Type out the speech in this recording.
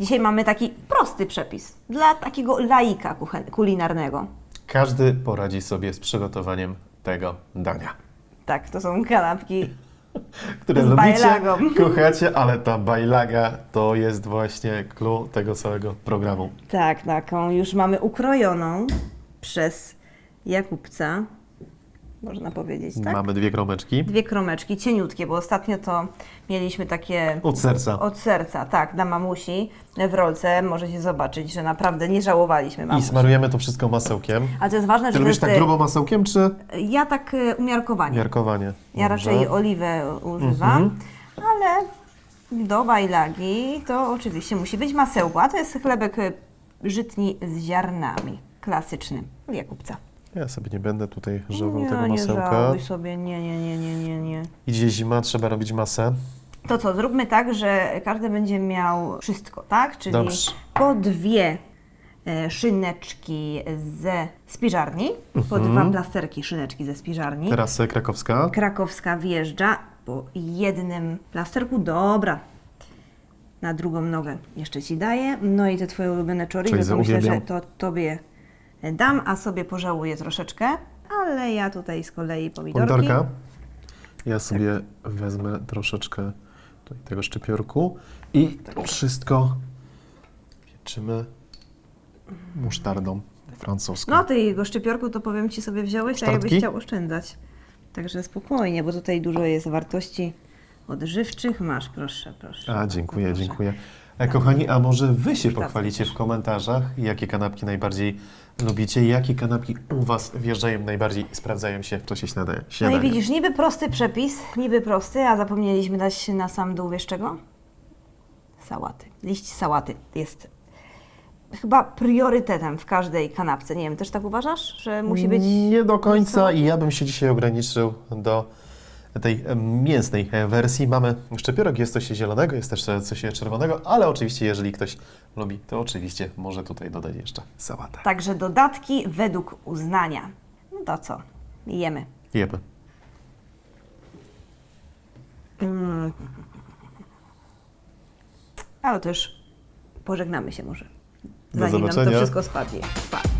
Dzisiaj mamy taki prosty przepis dla takiego laika kulinarnego. Każdy poradzi sobie z przygotowaniem tego dania, Tak, to są kanapki. które Z lubicie, bajlagą. kochacie, ale ta bajlaga to jest właśnie clue tego całego programu. Tak, taką już mamy ukrojoną przez Jakubca, można powiedzieć, tak? Mamy dwie kromeczki Dwie kromeczki, cieniutkie, bo ostatnio to mieliśmy takie od serca. od serca, tak, dla mamusi w rolce. Możecie zobaczyć, że naprawdę nie żałowaliśmy I mamusi. smarujemy to wszystko masełkiem. Ale to jest ważne, Ty że to lubisz jest... tak grubo masełkiem, czy Ja tak e, umiarkowanie. miarkowanie? Ja Dobrze. raczej oliwę używam, Mhm. ale do bajlagi to oczywiście musi być masełko, a to jest chlebek e, żytni z ziarnami, klasyczny, Jakubca. Ja sobie nie będę tutaj żałował nie, tego nie masełka. żałuj sobie, nie, nie, nie, nie, nie, nie. Idzie zima, trzeba robić masę. To co, zróbmy tak, że każdy będzie miał wszystko, tak? Czyli Dobrze. po dwie e, szyneczki ze spiżarni, po dwa plasterki szyneczki ze spiżarni. Teraz e, krakowska. Krakowska wjeżdża po jednym plasterku. Dobra. Na drugą nogę jeszcze Ci daję. No i te Twoje ulubione chorizo, to myślę, że uwielbiam. to Tobie dam, a sobie pożałuję troszeczkę. Ale ja tutaj z kolei pomidorki. Pomidorka. Ja sobie wezmę troszeczkę tutaj tego szczypiorku i wszystko pieczymy musztardą francuską. No tego szczypiorku to powiem Ci sobie wziąłeś, a jakbyś chciał oszczędzać. Także spokojnie, bo tutaj dużo jest wartości odżywczych. Masz, proszę, proszę. A, dziękuję, Proszę. dziękuję. E, kochani, a może Wy się pochwalicie w komentarzach, jakie kanapki najbardziej lubicie, jakie kanapki u Was wjeżdżają najbardziej i sprawdzają się w czasie śniadania. No i widzisz, niby prosty przepis, niby prosty, a zapomnieliśmy dać na sam dół, wiesz czego? Sałaty. Liść sałaty jest chyba priorytetem w każdej kanapce. Nie wiem, też tak uważasz, że musi być... Nie do końca i ja bym się dzisiaj ograniczył do tej mięsnej wersji. Mamy szczypiorek, jest coś zielonego, jest też coś czerwonego, ale oczywiście jeżeli ktoś lubi, to oczywiście może tutaj dodać jeszcze sałatę. Także dodatki według uznania. No to co? Jemy. Jemy. Ale to już pożegnamy się może. Zanim nam to wszystko spadnie. Pa.